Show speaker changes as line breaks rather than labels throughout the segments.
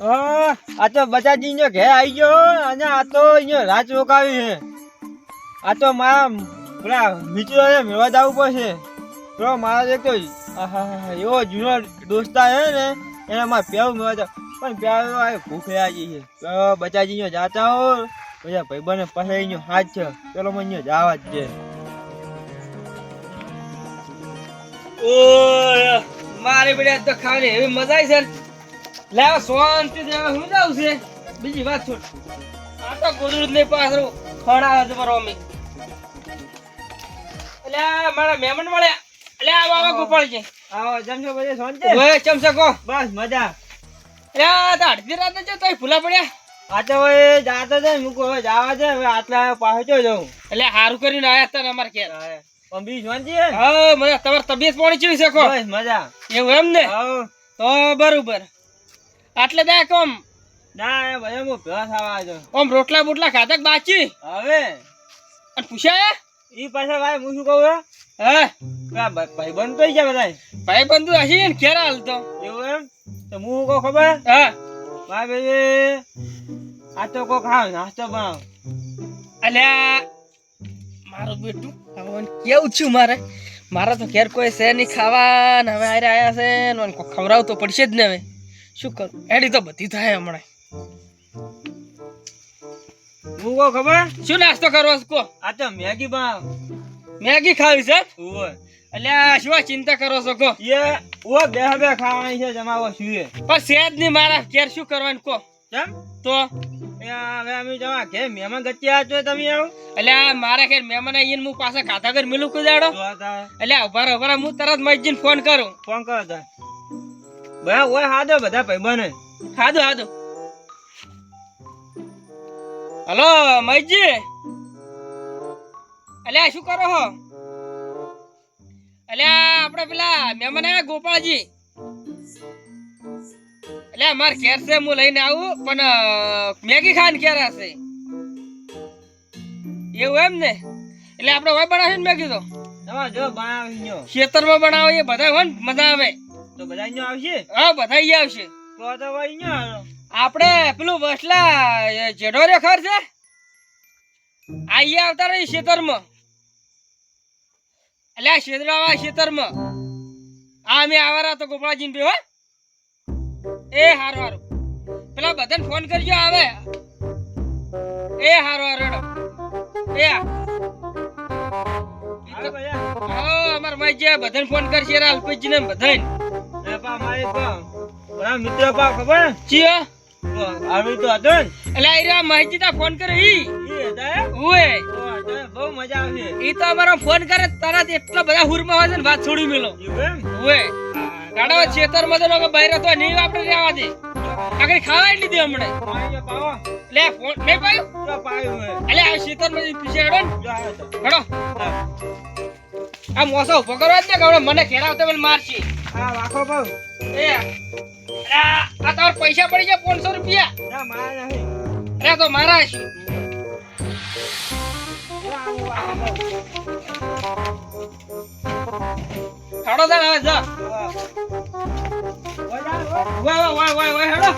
આ તો બચાજી ને ઘેર આવી ગયો અને આ તો અહીંયા રાત રોકાવી છે. આ તો મારા પેલા મિત્રો મેળવા જવું પડશે. તો મારા એક તો એવો જૂનો દોસ્તા છે ને, એને મારે પ્યાવું મેળવા જાવ. પણ પ્યાવ ભૂખ લાગી છે. તો બચાજી ને જાતા હો બધા ભાઈબંધ પાસે અહીંયા હાથ છે. પેલો મને જવા જ છે
ઓ મારી બેટા તો ખાવાની એવી મજા આવી છે. લે શાંતિ થી હું જાઉં છે? બીજી વાત છોડ આ તો ગોદડું ને પાછળ ફળા છે મારો મમ્મી. એટલે આ મારા મહેમાન મળ્યા. એટલે આવો આવો ગોપાળજી
આવો જમશો પછી શાંતિ?
ઓય ચમચા કો?
બસ મજા.
એટલે આ તો અડધી રાત જો તોય ભૂલા પડ્યા.
આ તો હવે જાતો છે મૂકો હવે જવા છે હવે આટલા પાછો જાઉં.
એટલે સારું કરીને આયા હતા અમારે ઘેર.
પણ બીજું શાંતિ?
હા મને તમારી તબિયત પાણી ચીવી છે
બસ મજા.
એવું એમ ને?
હાઉ.
તો બરોબર. આટલે દે કોમ.
ના ભાઈ હું ભેળા થવા આવ્યો
ઓમ રોટલા બોટલા ખાધા બાચી
હવે?
અને પૂછાયા
ઈ પાછા ભાઈ હું શું કહું
હે?
હા? બંધ થઈ ગયા બધા
ભાઈ બંધુ હશે ને ઘેર હાલતો
એવું એમ? તો હું કહું ખબર?
હા?
ભાઈ ભાઈ આ તો કોક હા નાસ્તો બનાવ.
અલ્યા મારું બેટું હવે કેવું છું મારે? મારા તો ઘેર કોઈ છે નહીં ખાવા ને હવે આરે આયા છે ને ખવડાવવું તો પડશે જ ને હવે. શું કરું? એડી તો બધી થાય હમણાં.
હું કહો ખબર?
શું નાસ્તો કરવો છે કો
આ તો મેગી બા
મેગી ખાવી છે? એટલે શું ચિંતા કરો છો કો
એ ઓ બે બે ખાવાની છે જમાવો છીએ
પણ સેજની મારા ઘેર શું કરવાનું કો
કેમ?
તો?
હવે અમે જવા કે મહેમાન ગચ્ચે આ છો તમે આવું
એટલે મારા ઘેર મહેમાન આવીને હું પાછા ખાતા ઘર મિલું કુદાડો
એટલે ઉભારો તા
અલ્યા ઊભા ઊભા હું તરત મસ્જિદ ફોન કરું.
ફોન કરો તા બધા ઓય હાદો બધા ભાઈબંધ.
હાદો હાદો. હલો મૈજી અલ્યા શું કરો હો? અલ્યા આપણે પેલા મહેમાન આવ્યા ગોપાળજી એટલે માર ઘેર છે હું લઈને આવું પણ મેગી ખાન ઘેર હશે. એવું એમ ને? એટલે આપણે હોય બનાવશે ને મેગી તો?
તમારે જો બનાવી
ખેતરમાં બનાવો એ બધા હોય ને મજા આવે.
તો બધા અહીંયા આવશે?
હા બધા અહીંયા આવશે.
તો તો અહીંયા
આપણે પેલું વસલા જેડો રે ખર છે? અહીંયા આવતા રહી ખેતરમાં એટલે આ શેદરાવા ખેતરમાં આ અમે આવારા તો ગોપાળાજી બે હો. એ હારું હારું. પેલા બધાને ફોન કરજો આવે. એ હારું હારું એ હા અમાર માઈ જે બધાને ફોન કરશે અલ્પેશજી ને બધાને
પા મારે તો મારા મિત્ર પા ખબર
ચિયો
આવી તો હતો ને
એટલે આ રહ્યા માહિતી તા ફોન કરે ઈ
ઈ હે? હતો, બહુ મજા આવશે
ઈ તો અમારો ફોન કરે તરત એટલા બધા હુરમાં હોય છે ને વાત છોડી મેલો
એવું એમ
છેતરમાં તો બહાર તો નહીં આપણે રહેવા દે આગળ ખાવા જ લીધી હમણે
પાણી જો પાવો
લે ફોન નહીં પાયો
જો પાયું
એટલે આ છેતરમાં પીછે હેડો ને
જો આવ્યો તો
હેડો
હા.
આ મોસો ઊભો કરવા જ કે મને ખેડાવતો મને
હા વાખો
એ આ આ પૈસા પડી ગયા પાંચસો રૂપિયા.
ના મારે નહીં.
અરે તો મારા છે.
જો
હેડો તાર હવે જા. વાય વાય વાય વાય હેડો.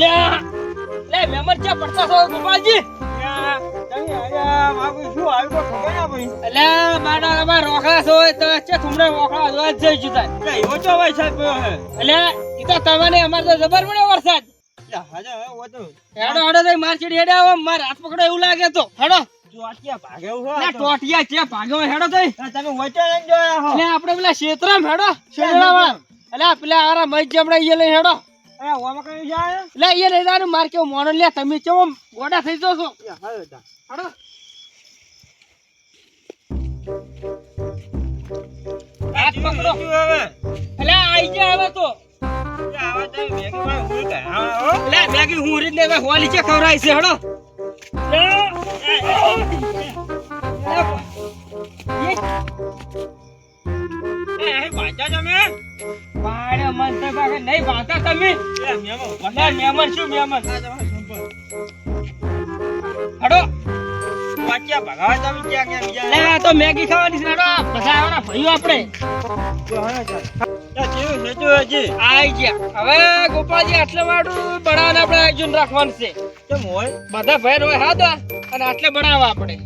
લે લે મેમર ચા પડતા છો ગોપાલજી
યા, તમે આયા, મારું શું આવ્યું તો ખબર ના પડી.
એટલે મારા અમાર રોકડા છો તો છે તમને રોકડા જોવા જ જઈ જુતા
એટલે એવો ચો વરસાદ પડ્યો હે.
એટલે ઈ તો તમને અમાર તો જબર પડ્યો વરસાદ
એટલે હાજો હવે વો તો
હેડો હેડો તો માર ચીડી હેડે આવો માર હાથ પકડો એવું લાગે તો હેડો
ચોટિયા ભાગે એવું હો
લે
આ તો.
ટોટિયા છે ભાગ્યો હેડો તો
આ તમે વચ્ચે લઈને જોયા હો.
એટલે આપણે પેલા ક્ષેત્રમ હેડો પેલા જમણા ઈ લઈ હેડો
એ ઓમાં કયું જાય?
એટલે ઈ લઈ માર કેવું મોણો લે તમે કેવો ગોડા થઈ જશો
એ હાલો
હાથ પકડો. આઈ હવે તો.
આવા
મેગી હું. રીત ને હોલી છે ખવરાય છે હેડો નહીં વાંધા તમે
એ, મેમો,
લે, મહેમાન શું મહેમાન
આ તમારો સંપર્ક.
હેડો
વાંચા ક્યાં ભગાવે તમે ક્યાં ક્યાં બીજા
લે તો મેગી ખાવાની છે હેડો બધા આવવાના ભાઈઓ આપણે
તો હા ચાલ. ચાલ, જેવું છે તેવું હજી.
આઈ ગયા હવે ગોપાલજી આટલે વાળું બનાવવાને આપણે આયોજન રાખવાનું છે
કેમ હોય?
બધા ભાઈ હોય હા તો અને આટલે બનાવવા આપણે?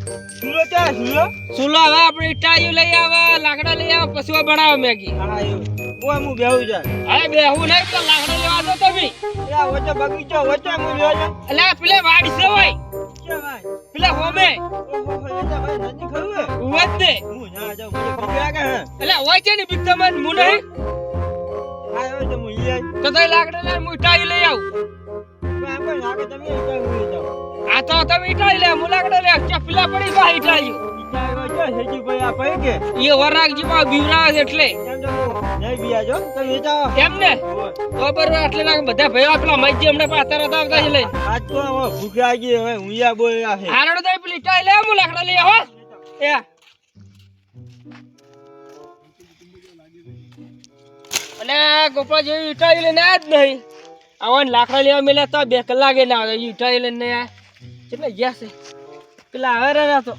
સુલો હવે આપણે ઈટાયું લઈ આવે લાકડા લઈ આવે પછી બનાવે મેગી
હા, એવું. ઓય, હું બેહું જા
અરે બેહું નહીં તો લાકડો લેવા દો તમે.
આ વચ્ચે બગીચો, વચ્ચે હું બેહું જા
એટલે પેલે વાડી છે હોય
કે ભાઈ?
પેલે હોમે.
પણ પણ.
આ તો તમે ઈટાઈ લે હું લે ચપલા પડી બા ઈટાયું
આ?
એ વરાગજી એટલે.
એમ
ને બધા ભાઈઓ મજજી હમણાં આવતા છે લઈ
આજ તો હવે હવે બોલ્યા છે.
હારડો તો પેલી લે હું લાકડા લઈ આવો એ. અને ગોપાલ જેવી ઈટાઈ લઈને જ નહીં. આવા લાકડા લેવા મેલ્યા તો બે કલાકે ના આવે. ઈટાઈ લઈને કેટલા ગયા છે? પેલા આવે રહ્યા તો?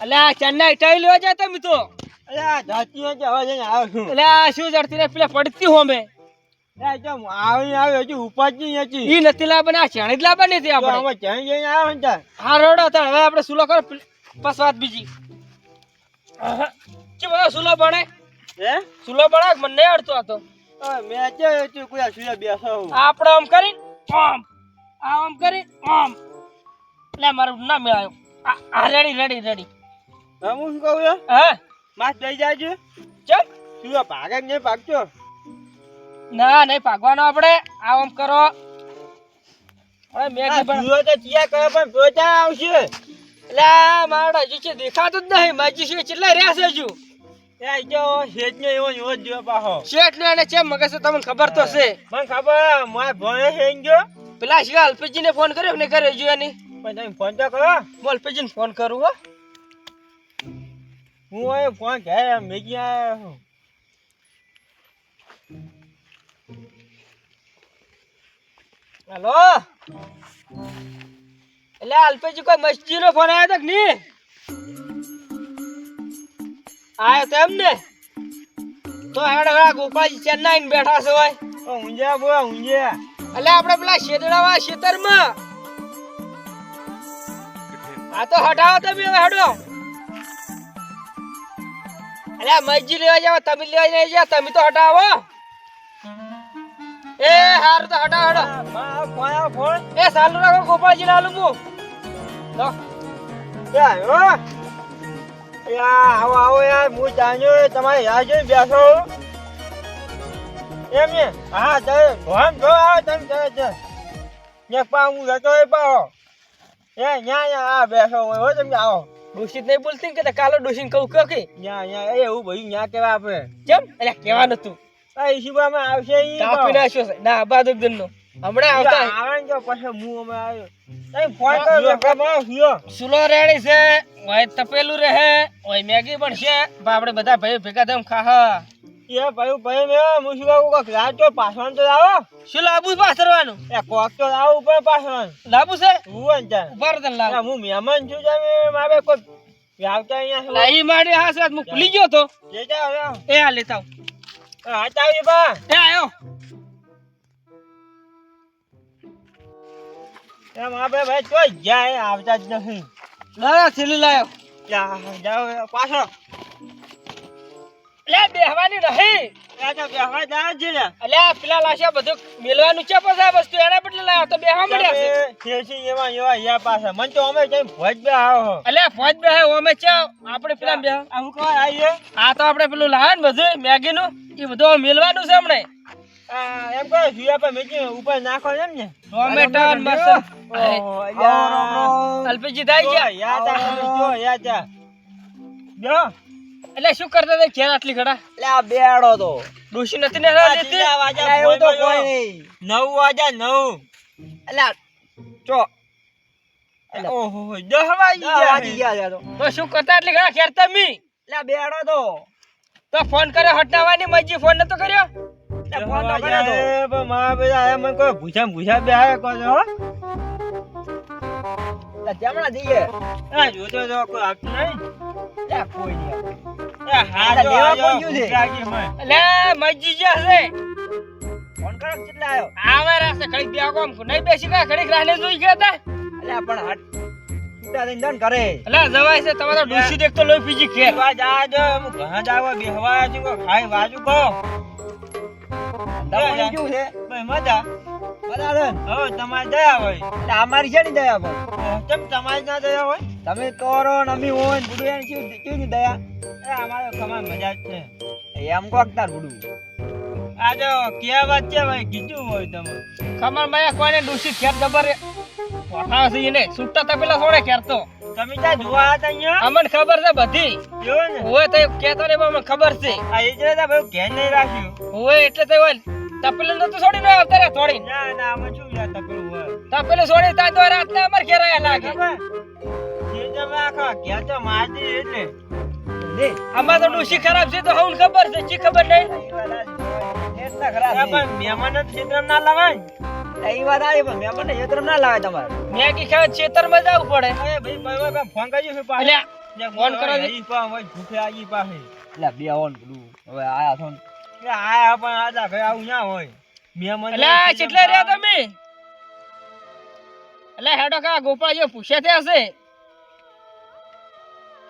અલ્યા ચેન્નાઈ ઈટાઈ લેવા
જાતી હોય છે, હવે જઈને આવ્યો છું
એટલે શું જડતી રે પેલા પડતી હોમે
એ આવી આવ્યો હજી ઉપાજી હજી.
ઈ નથી લાવવાની ચણી જ લાવવાની હતી આપણે?
હવે ક્યાંય જઈને આવ્યો ને
હા રોડો હતા હવે આપણે સુલો કરો બસ વાત બીજી. કેમ સુલો બને
હે?
સુલો બને મને નહીં અડતો હતો?
હવે મેં ચે આ સુયા બેસો
આપણે આમ કરી આમ. આ આમ કરી આમ. એટલે મારું ના મેળાયો આ- આ રેડી રેડી રેડી.
હું શું કહું છું?
હા.
માસ લઈ જાય છે
ચમ
સુયા ભાગે કે નહીં ભાગતો?
ના નહીં ભાગવાનો આપણે. આ આમ કરો.
આ
મેગી પણ
સુયો તો ચિયા કરે પણ પોચા આવશે.
એટલે મારો હજુ છે દેખાતું જ નહીં. માજી છે કેટલા રહ્યા છે હજુ.
ને ને
ને પેલા શિવા ને ફોન કર્યો કે કર્યો જોયા નહીં
ફોન તો કરો.
હું અલ્પેશજી ને ફોન કરું હો.
હું એ ફોન કે મેગી આવ્યો છું
હેલો? એટલે અલ્પેજી કોઈ મસ્તી નો ફોન આવ્યો તો ની આવ્યો તો એમ ને? તો હેડ હેડા ગોપાલજી ચેન્નાઈ ને બેઠા છે હોય.
ઓ ઊંઝા બોલા ઊંઝા.
એટલે આપણે પેલા શેતળાવા ખેતરમાં આ તો હટાવો તમે હડો. અલે મજી લેવા જાવ તમે લેવા નહીં જાવ તમે તો હટાવો. એ હારું તો હટાવ
ફોન
એ સાલું રાખો ગોપાલજી લાલુ મુ. લો.
એ એ આવો આવો યાર હું જાણ્યો તમારે યાર જોઈને બેસો. એમ ને? હા તમે ભણ જો આવો તમે તમે છે. ને પા હું જતો હોય પાહો. એ ન્યા, આ બેસો હોય, હો, તમે આવો.
દૂષિત નહીં બોલતી કે કાલો દૂષિત કહું કહો કે?
ન્યા ન્યા એ એવું ભાઈ ન્યા કેવા આપણે
કેમ? એટલે કેવા નતું
આ ઈશુબામાં આવશે ઈ
કાપી નાખ્યો છે. ના બાદુક દિન નો હમણાં આવતા.
આવે ને પછી હું અમે આવ્યો. તઈ ફોન કરો સુયો
સુલો રેડી છે ઓય તપેલું રહે ઓય મેગી પણ છે. આપણે બધા ભાઈ ભેગા થઈને ખાહ.
એ ભાઈ ભાઈ મે હું શું કહું કોક લાવજો પાછળ તો આવો
શું લાબુ પાથરવાનું
એ કોક તો આવો ઉપર પાછળ
લાબુ છે?
હું ત્યાં.
ઊભા રહો તને
હું મહેમાન છું તમે મારે કોઈ વ્યાવતા અહીંયા
લા, ઈ હા સાથ હું ભૂલી ગયો તો.
લે જાઓ જાઓ.
એ આ લેતા આવ.
હા ચાવી બા.
એ આયો.
એમ આપણે ભાઈ તો જાય આવતા જ નથી.
ના લાયો.
જાઓ પાછળ.
લે બેહવાની
બેહવા જાય
અલ્યા પેલા લાશા બધું મેલવાનું છે પછી આ વસ્તુ એના બદલે લાયો તો બેહવા મળ્યા છે.
તમે શેરસી એવા એવા યા પાસે મને તો અમે જઈને ભોજ બે આવો
અલ્યા ફોજ બેહે ઓમે છે આપણે પેલા બેહ
આ હું કહો આવીએ
આ તો આપણે પેલું લાવે ને બધું મેગી નું એ બધું મેલવાનું છે હમણે
આ એમ કહો પર મેચી ઉપર નાખો એમ ને.
ટોમેટો
ઓહો,
થાય ગયા.
યા તા જો યા તા જો
એટલે શું કરતા હતા? ઘેર આટલી ઘડા
લે બેડો તો.
ડોશી નથી ને દેતી?
એવું તો કોઈ નહીં. નવ વાજા નવ.
એટલે ચો.
ઓહો દસ વાગી ગયા
તો. શું કરતા આટલી ઘડા ઘેર તમે
એટલે બેડો તો.
તો ફોન કર્યો હટાવવાની મજી ફોન નતો કર્યો?
અલ્યા ફોન તો કર્યો તો.
એ પણ મારા બધા આયા મને કોઈ ભૂસા ભૂસા બે આયા કહો છો, હો.
જમણા જઈએ.
આ જોતો કોઈ આવતું નહીં.
કોઈ નહીં.
તમારો
છે
ભાઈ મજા.
બરાબર.
હવે તમારે દયા હોય.
એટલે અમારી છે ને દયા પણ
કેમ તમારી ના દયા હોય?
તમે તોરો નમી અમે હોય ને બુડું એને શું શું દયા
એ અમારે ખમાર મજા જ છે.
એમ કોક તાર બુડું
આ જો કહેવત છે ભાઈ, કીધું હોય તમે.
ખમર મયા કોને ડોસી ખેર જબર પોઠા છે એને છૂટા તા પેલા થોડે ખેર તો
તમે ત્યાં જોવા હતા અહીંયા?
અમને ખબર છે બધી
જો ને?
હોય તો કેતો ને અમને ખબર છે
આ એ જ રીતે ભાઈ ઘેર નહીં રાખ્યું.
હોય એટલે તો હોય તપેલું નતું છોડી નો આવતા થોડી
ના, ના, આમાં શું યાર તકલું હોય?
તપેલું છોડી તા તો રાતના અમાર ઘેર આયા લાગે અમાર તો ડોસી ખરાબ છે તો હવન ખબર છે ચી ખબર નહીં
નેટ ના ખરાબ
આ
છે.
પણ મહેમાનો જ ના લવાય.
એ વાત આવી પણ મહેમાનને યંત્ર ના લાવે તમારે.
મેગી ખાવા ચેતરમાં જવું પડે.
અરે ભાઈ, ભાઈ, ભાઈ, ભાઈ, ફોન કરજો છે પાછો.
ફોન કરો
ઈ પાસે હોય, ભૂખે આગી પાસે.
એટલે બે હોન બુડું હવે આયા છો ને.
આયા પણ આજા ઘરે આવું ના હોય. મહેમાનો
અલ્યા
છેતરામ
રહ્યા તમે? અલ્યા હેડો કા ગોપાળજી પૂછ્યા તે હશે.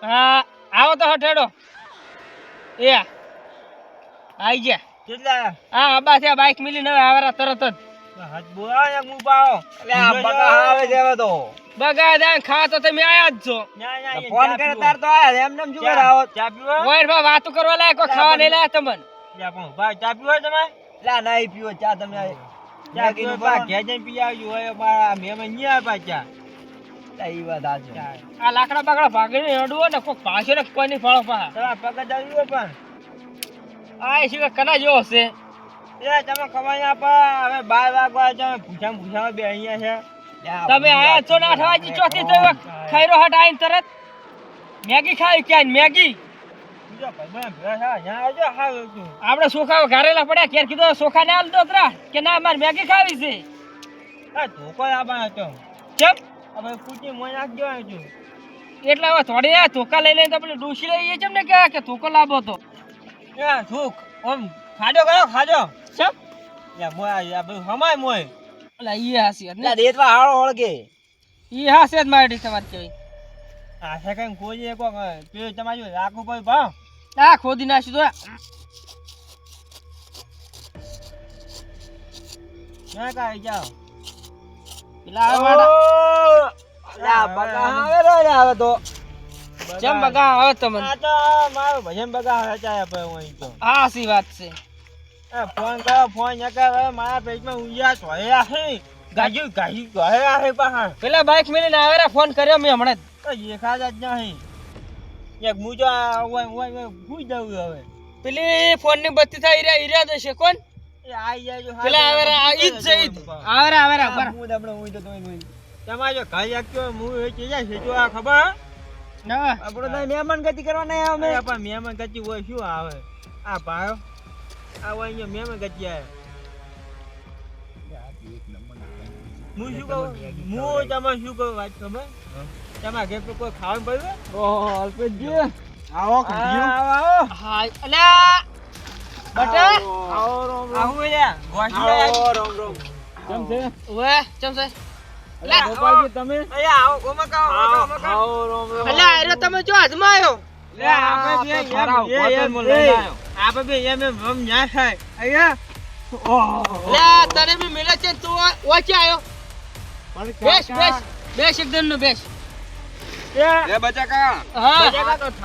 હા આવો તો હઠેડો. એ આઈ જા
કેટલા
હા અબા થયા બાઈક મિલી નવે આવેરા તરત જ.
હાથ બોલાવો એક મું પાવો.
એટલે આ બકા આવે છે હવે તો.
બગા દા ખા તો તમે આયા જ છો.
ના, ના, એ
ફોન કરે તાર તો એમ નેમ શું કરે
ચા-
આવો?
ચા પીવો?
ઓય વાતું કરવા લાયક ખાવા નહીં લાયા તમને.
ભાઈ, ચા પીવો તમે?
લા પીવો ચા તમે
ચા
ચા
પીવો,
કીધું
ઘેર જઈને પી આવજો. હવે મારા મહેમાન નહીં આવે પાછા.
એ વાત સાચી.
આ લાકડા બાકડા ભાગીને હેડવું ને કોઈ પાછો ને કોઈ નહીં ફાળો પા
તમારા પગ જ પણ.
આ શું કના જેવો છે
એ તમે હવે બાર વાગવા તમે ભૂસા ભૂસા બે અહીંયા છે.
તમે આયા છો ને આઠ વાગે ચોથી તો ખૈરો હટ તરત? મેગી ખાવી ક્યાં મેગી. આપણે સોખા ઘારેલા પડ્યા ક્યારે કીધું સોખા ને આલતો ત્રા કે ના મારે મેગી ખાવી છે?
ધોકો લાવવાનો હતો.
કેમ
હવે પૂછી મોય આવજો.
એટલે હવે થોડી આ ધોકા લઈ લઈને આપણે ડૂસી લઈએ છે ને કે કે ધોકો લાભો તો
એ થૂક, ઓમ ખાજો કયો ખાજો
કેમ
યા મોય આ- આ બધું હમાય મોય
એટલે ઈ હાસી
એટલે રેતવા હાળો હળગે.
ઈ હાસે જ મારી તમારે કેવી
આ છે કઈ કોઈ કોક પેલું તમારે રાખવું પડે ભાવ
આ ખોદી નાખ્યું તો
ના કાઈ જાઓ.
આવે
આવે રો તો.
બગા આવે તમને.
આ તો મારો ભજન બગા હું તો
હાસી વાત છે.
એ ફોન કરો ફોન ન કરે મારા પેજમાં ઊંઝા ચોયા છે ગાજુ પાહા
પેલા બાઈક મેલીને આવેરા ફોન કર્યો મેં હમણાં
તો દેખાતા જ નહીં. એક મુજો ઓય ઓય ભૂઈ જવું હવે.
પેલી ફોનની બત્તી થાય ઈરા ઈરા દેશે કોણ?
હું આપણે હું તો તોય નહીં.
તમારે જો ઘર એક હું એ ચીજા છે જો આ ખબર?
ના
આપણો તો મહેમાન ગતિ કરવાના અમે
અરે પણ મહેમાન ગતિ હોય શું આવે? આ ભાયો આ હોય અહીંયા મહેમાન ગતિ આવે. હું શું કહું? હું તમે શું કહું? વાત ખબર? તમારા ઘેર પર કોઈ ખાવાનું પડ્યું
ઓહો અલ્પેશજી. આવો.
આવો આવો.
હા અલ્યા બટા
આવો રોમ
આવું યાર. ગોઠવી
આવો રોમ રોમ.
કેમ છે?
ઓએ ચમ છે? અલ્યા
ગોપાલજી તમે? અહીંયા આવો ગોમકાઓ ગોમકાઓ
આવો રોમ રોમ.
અલ્યા આયરો તમે જો હાથમાં આવ્યો
લે આપણે બે એમ- એમ- આપણે બે રમ થાય.
તને બી મિલે છે તું ઓછે આવ્યો બેસ બેસ બેસ એકદમ નો બેસ.
એ.
બચાકા.
હા.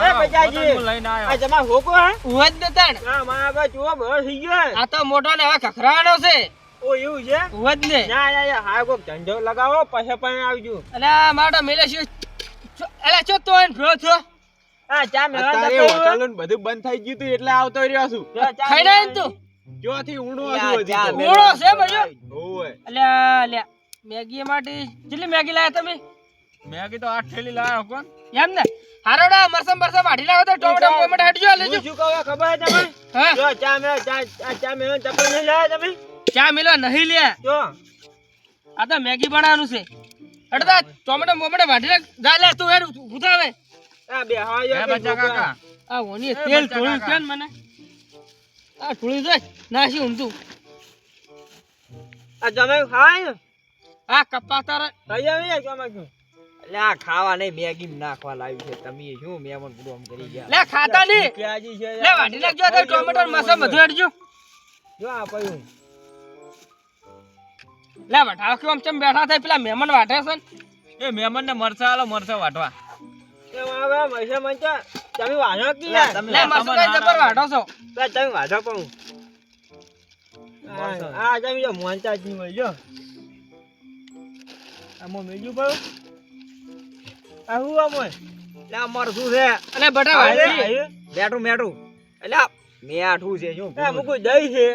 એ બજાજી
લઈને
આ જમા હોકો હે?
ઉવા જ નતાણ
ના મારા બા જો બરો થઈ ગયો
આ તો મોટો ને હવે ખખરાવાનો છે.
ઓ એવું છે?
ઉવા જ ને.
ના ના ના હા કોક ધંધો લગાવો પછી પણ આવજો.
અલે મારો મેલે છે અલે ચો તો એન ભ્રો છો
હા ચા જતો રહ્યો.
ને બધું બંધ થઈ ગયું તું એટલે આવતો રહ્યો છું.
ખાઈ ના તું?
જોથી ઊણો
આવ્યો
હતું હજી
ચા
છે બજો
હોવે.
અલ્યા અલ્યા મેગી માટે કેટલી મેગી લાયા તમે?
મેગી તો આઠ થેલી લાવ્યો કોણ?
એમ ને? હારોડા મરસમ બરસમ હાડી લાવો તો ટોમેટો ટોમેટો હાડજો
હું
લેજો.
શું કહું ખબર હે તમે
હા.
જો ચા મેળા ચા આ ચા મેળા ચપ્પલ નહીં લાયા તમે?
ચા મિલો નહીં લે.
જો.
આ તો મેગી બનાવવાનું છે. હટતા ટોમેટો મોમેટો વાઢી જા લે તું હેર ઉતાવે
આ બે હા
યો બચ્ચા કાકા.
આ ઓની તેલ થોડું છે ને મને. આ થોડું દે નાસી ઊંધું?
આ જમે ખાય
આ કપા તારા
થઈ આવી જાય શું?
એટલે આ ખાવા નહીં મેગી નાખવા લાવી છે. તમે શું મેમન પૂરું આમ કરી ગયા?
લે ખાતા નહીં.
ક્યાંજી છે
લે વાઢી નાખજો તો ટોમેટો ને બધું હેડજો
જો આ પડ્યું
લે વઢાવ કેમ? ચમ બેઠા થાય પેલા મહેમાન વાઢે છે ને.
એ મહેમાન ને મરસા આલો મરસા વાટવા
એ મારા મૈસા મંચા તમે કી
લે, તમે
લે કઈ જબર વાઢો છો.
લે, તમે વાંધો પણ આ જમી જો મોંચા જ નહીં હોય જો. આમાં મેજુ પડું આ હું
એટલે આ મરસું છે?
અને બટા વાઢી
બેઠું મેઠું એટલે મેઠું છે શું
આ મુકું દહીં છે?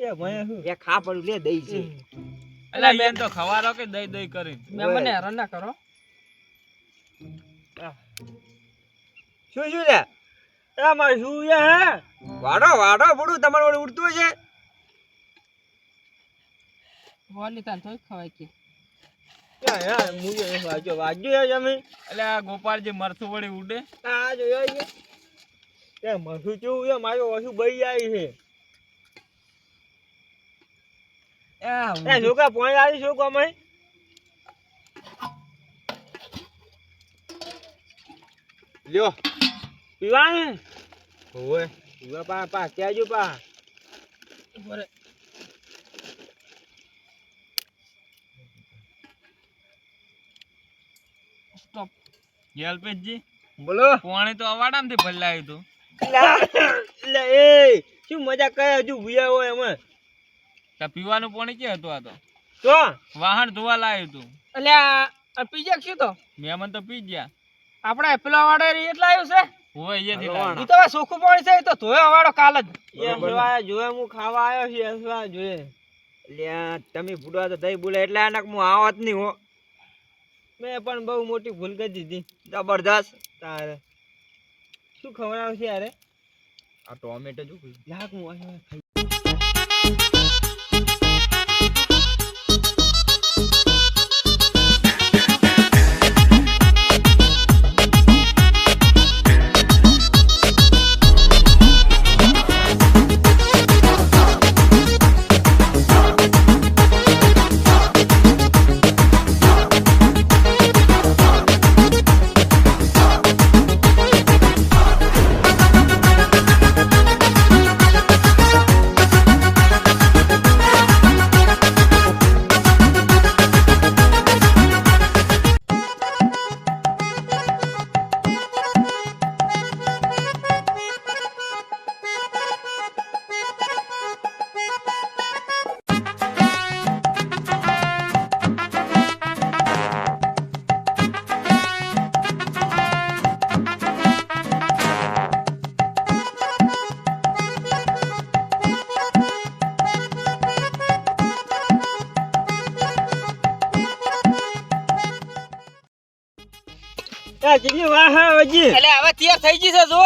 એ મને શું?
એ ખા પડ્યું લે દઈ છે.
એટલે બેન. તો ખવારો કે દઈ દઈ કરી?
મહેમાન ને હેરાન ના કરો.
શું શું લે એ મારે શું છે હે?
વાડો વાડો પડું તમારે ઉડતું છે
બોલી તાન થોડી ખવાય કે.
યા યા મુજે વાજો વાજો યાર તમે
એટલે આ ગોપાલજી મરસું વળી ઉડે.
આ જોયો છે એ મસું કેવું છે? મારો વસુ બળી જાય છે. એ છોકરા પોણી આવી છોકરા અમે
લ્યો.
પીવાનું? પીવા પા પા કહેજો પા.
સ્ટોપ
યલપેશજી
બોલો.
પાણી તો અવાડામાંથી ભલાયું તું.
એટલે એ શું મજા કરે હજુ ભૂયા હોય અમે
તો પીવાનું પાણી કે હતું આ તો?
તો?
વાહન ધોવા લાવ્યું તું.
એટલે આ પીજા શું તો?
મહેમાન તો પી ગયા.
આપણે પેલા વાડો એટલા આવ્યું છે?
હોય અહીંયાથી લાવ્યું.
તો હવે પાણી છે તો ધોયો વાડો કાલ જ.
એ જોયે હું ખાવા આવ્યો છું એ જોઈએ
એટલે તમે ભૂડવા તો દઈ બોલે એટલે આનક હું આવત નહીં હો.
મેં પણ બહુ મોટી ભૂલ કરી દીધી.
જબરદસ્ત
તારે. શું ખવડાવશે યાર?
આ ટોમેટો જો
લાગ હું એ જીગી વાહ હજી?
એટલે હવે તૈયાર થઈ ગઈ છે જો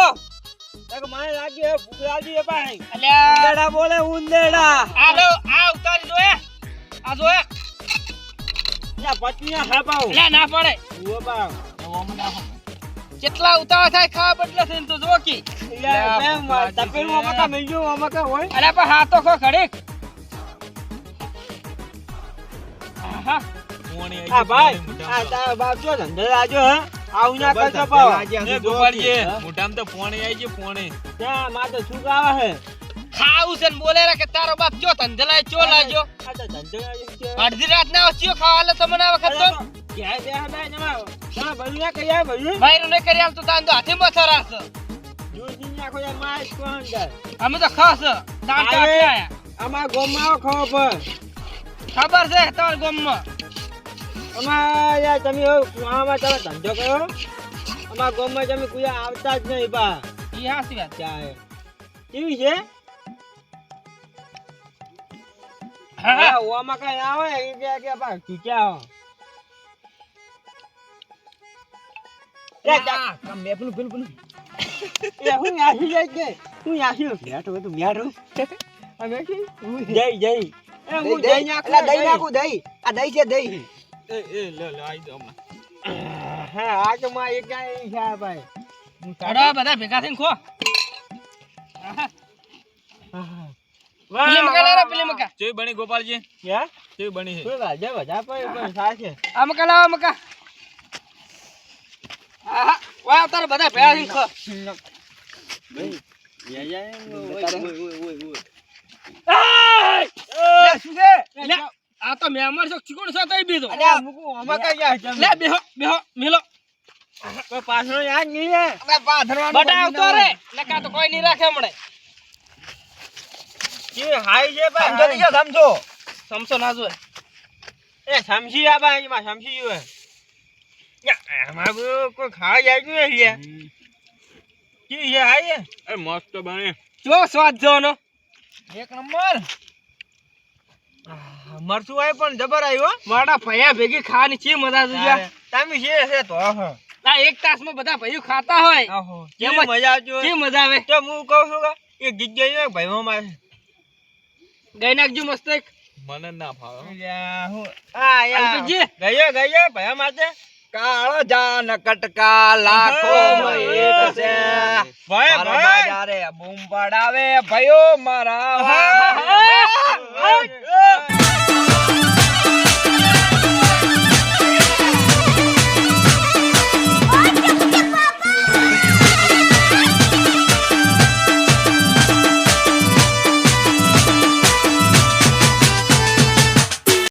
મને લાગી ભૂખ લાગી ભાઈ.
ઉંદેડા બોલે ઉંદેડા.
આલો આ ઉતારી જો એ આ જો એ
યા પત્ની હા પાઉ
એટલે ના પડે.
ઉવો પાઉ
કેટલા ઉતાવળ થાય ખાવા બદલે છે તો જો કી.
તપેલું આમાં કા મેલ્યું આમાં કા હોય?
અરે પણ હાથો તો ખો.
પોણી
હા ભાઈ આ તારા બાપ જો ધંધે લાજો હે. આવું ના કરજો પાવ.
એ ગોપાલજી મોઢામાં તો પોણી આવી ગયું પોણી
ત્યાં માં તો શું આવે હે
ખાવું છે ને બોલે રે કે તારો બાપ ચો ધંધેલાય ચો લાજો
છે.
અડધી રાત ના ચિયો ખાવા લે તમને આ વખત તો.
ક્યાંય બે જમા ના
ને કરી હાથે
નાખો યાર કોણ
અમે તો ખાસ આયા.
ખબર
છે તમારા ગામમાં?
અમાર યાર તમે કુવામાં તમે ધંધો કરો? અમાર ગામમાં તમે કોઈ આવતા જ નહીં બા.
ઈ હાસી વાત.
ચાહે કેવી છે?
હા, હા.
હા ઓમાં કઈ આવે? એ કે કે બા ટીક્યા હો. એ જા-
આ મેં પેલું પેલું. પેલું
હું આશી જાય કે? હું આશી
મેઠું હતું મેઠું.
અમે કે હું જઈ જઈ હું
દહીં.
નાખું દઈ
નાખું દહીં. આ દઈ છે દહીં.
એ એ લે લે આઈ જાઓ હમણાં.
હા આ તો માં એક ગાય છે ભાઈ.
બધા ભેગા થઈને ખો. લાવો પેલી
બની ગોપાલજી.
હે?
ચેવી બની છે
કોઈ વાજે બધા પણ પણ સાચે.
આ મકા લાવો મકા આહા, વાહ તારે બધા ભેગા થઈને ખો
શું છે?
લે, આ તો મેમર છો ચીકણ છો તઈ બીજો.
અરે મુકુ આમાં કઈ ગયા છે?
લે બેહો બેહો મેલો.
કોઈ પાછળ યાદ નહીં હે?
બટા આવતો રે. લે કા તો કોઈ નહીં રાખે હમણે.
કે હાઈ છે ભાઈ,
સમજો. નહીં સમજો.
સમસો ના જોય
એ સમજી આ ભાઈ, એમાં સમસી જોવે. યા, આમાં કોઈ ખાવા જાય જ હે કે હે હાઈ
એ મસ્ત બને.
જો સ્વાદ જોનો
એક નંબર. મરચું આય પણ જબર આવ્યો
મારા ભૈયા ભેગી ખાવાની છે મજા જોયા
તમે છે છે તો.
આ એક તાસમાં બધા ભાઈઓ ખાતા હોય.
કે મજા આવજો
કે મજા આવે?
તો હું કહું છું કે એ જગ્યાએ ભાઈઓ મારે
ગઈ નાખજો મસ્ત એક.
મને ના ફાવે. હું-
આ
યાર.
ગયો ગયો ભાઈઓ માટે.
કાળો જાન કટકા લાખો એક છે.
ભાઈ
મારા
ભાઈ.
અરે બૂમ પડાવે ભયો મારા